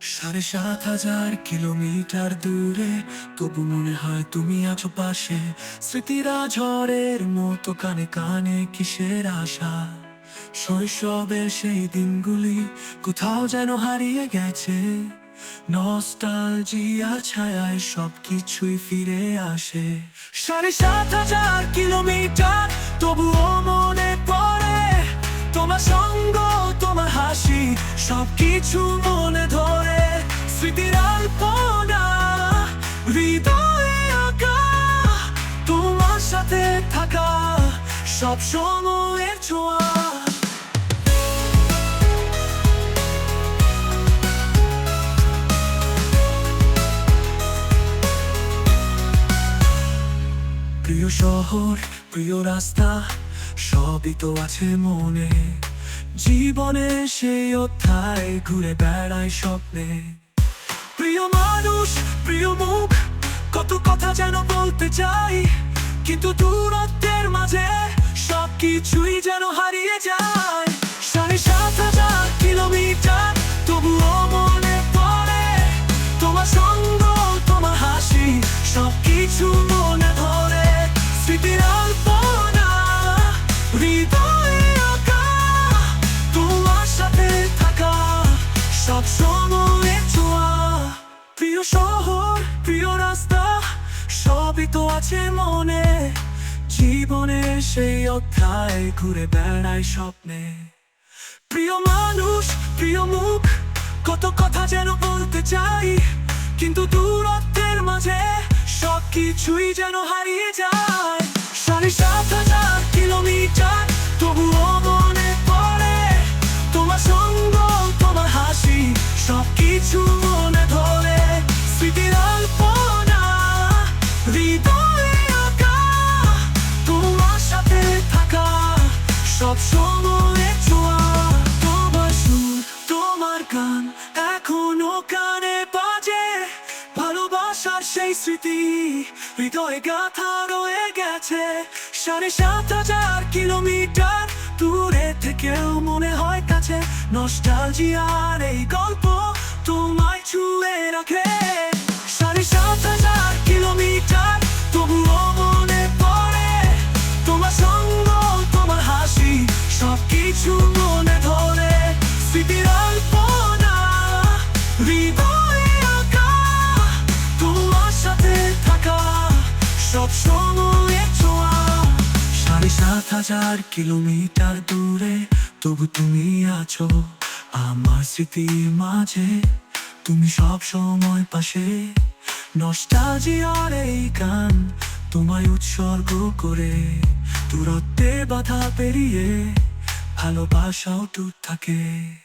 সাড়ে সাত হাজার কিলোমিটার দূরে, তবু মনে হয় তুমি আছো পাশে। স্মৃতিরা ঝড়ের মতো কানে কানে কিসের আশা? শৈশবের সেই দিনগুলি কোথাও যেন হারিয়ে গেছে। নস্টালজিয়া ছায়ায় সবকিছুই ফিরে আসে। সাড়ে সাত হাজার কিলোমিটার, তবুও মনে হাসি সবকিছু মনে ধরে, স্মৃতির আলপনা, হৃদয়ে আঁকা, তোমার সাথে থাকা সব সময়ের ছোঁয়া। প্রিয় শহর, প্রিয় রাস্তা, সবই তো আছে মনে। জীবনে সেই অধ্যায় ঘুরে বেড়ায় স্বপ্নে। প্রিয় মানুষ, প্রিয় মুখ, কত কথা যেন বলতে চাই, কিন্তু দূরত্বের মাঝে সবকিছুই যেন হারিয়ে যায়। সাড়ে সাত হাজার কিলোমিটার সবই আছে মনে। জীবনে সেই অধ্যায় ঘুরে বেড়ায় স্বপ্নে। প্রিয় মানুষ, প্রিয় মুখ, কত কথা যেন বলতে চাই। কিন্তু দূরত্বের মাঝে সব কিছুই যেন হারিয়ে যায়। সাড়ে সাত হাজার কিলোমিটার স্মৃতি হৃদয়ে গাথা রয়ে গেছে। সাড়ে সাত হাজার কিলোমিটার দূরে থেকেও মনে হয় কাছে। নস্টালজিয়ার এই গল্প তোমায় ছুঁয়ে রাখে। হাজার কিলোমিটার দূরে, তবু তুমি আছো আমার স্মৃতি মাঝে। তুমি সব সময় পাশে। নষ্টাজিয়ার এই গান তোমায় উৎসর্গ করে। দূরত্বে বাধা পেরিয়ে ভালোবাসাও টুট থাকে।